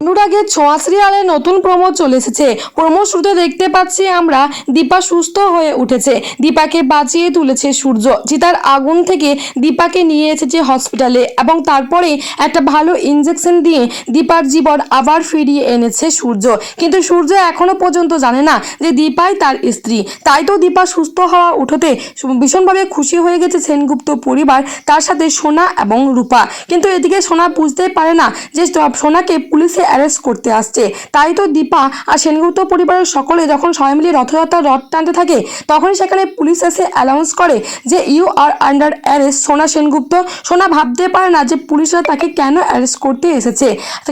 অনুরাগের ছোঁয়া সিরিয়ালে নতুন প্রমো চলে এসেছে। প্রমো শুরুতে দেখতে পাচ্ছি আমরা, দীপা সুস্থ হয়ে উঠেছে। দীপাকে বাঁচিয়ে তুলেছে সূর্য চিতার আগুন থেকে দীপাকে নিয়ে এসেছে হসপিটালে এবং তারপরে একটা ভালো ইঞ্জেকশন দিয়ে দীপার জীবন আবার ফিরিয়ে এনেছে সূর্য। কিন্তু সূর্য এখনও পর্যন্ত জানে না যে দীপাই তার স্ত্রী। তাই তো দীপা সুস্থ হওয়া উঠোতে ভীষণভাবে খুশি হয়ে গেছে সেনগুপ্ত পরিবার, তার সাথে সোনা এবং রূপা। কিন্তু এদিকে সোনা বুঝতেই পারে না যে সোনাকে পুলিশে অ্যারেস্ট করতে আসছে। তাই তো দীপা আর সেনগুপ্ত পরিবারের সকলে যখন সবাই মিলে রথযাত্রার রথ টানতে থাকে তখন সেখানে পুলিশ এসে অ্যানাউন্স করে যে ইউ আর আন্ডার অ্যারেস্ট সোনা সেনগুপ্ত, সোনা ভাবতে পারে না যে পুলিশরা তাকে কেন অ্যারেস্ট করতে এসেছে।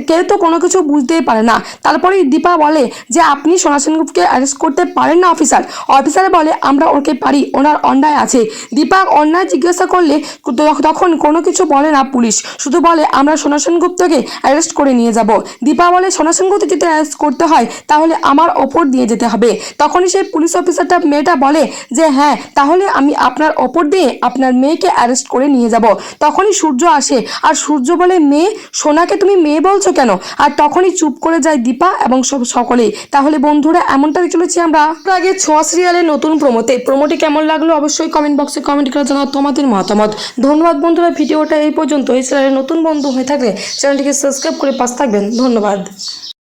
কেউ তো কোনো কিছু বুঝতেই পারে না। তারপরেই দীপা বলে যে আপনি সোনা সেনগুপ্তকে অ্যারেস্ট করতে পারেন না অফিসার অফিসার বলে, আমরা ওকে পারি, ওনার অন্যায় আছে। দীপা অন্যায় জিজ্ঞাসা করলে তখন কোনো কিছু বলে না পুলিশ। শুধু বলে, আমরা সোনা সেনগুপ্তকে অ্যারেস্ট করে নিয়ে যাব। দীপা বলে সোনা যদি অ্যারেস্ট করতে হয়, তাহলে আমার ওপর দিয়ে যেতে হবে। তখনই সেই পুলিশ অফিসারটা, মেয়েটা বলে যে হ্যাঁ তাহলে আমি আপনার ওপর দিয়ে আপনার মেয়েকে অ্যারেস্ট করে নিয়ে যাব। তখনই সূর্য আসে। আর সূর্য বলে, মেয়ে, সোনাকে তুমি মেয়ে বলছো কেন? আর তখনই চুপ করে যায় দীপা এবং সব সকলেই। তাহলে বন্ধুরা এমনটা চলেছি আমরা। আগে ছোঁয়া সিরিয়ালের নতুন প্রমোতে প্রমোটি কেমন লাগল অবশ্যই কমেন্ট বক্সে কমেন্ট করে জানাও তোমাদের মতামত। ধন্যবাদ বন্ধুরা, ভিডিওটা এই পর্যন্ত এই চ্যানেলের নতুন বন্ধু হয়ে থাকলে চ্যানেলটিকে সাবস্ক্রাইব করে পাশ থাকবেন। ধন্যবাদ।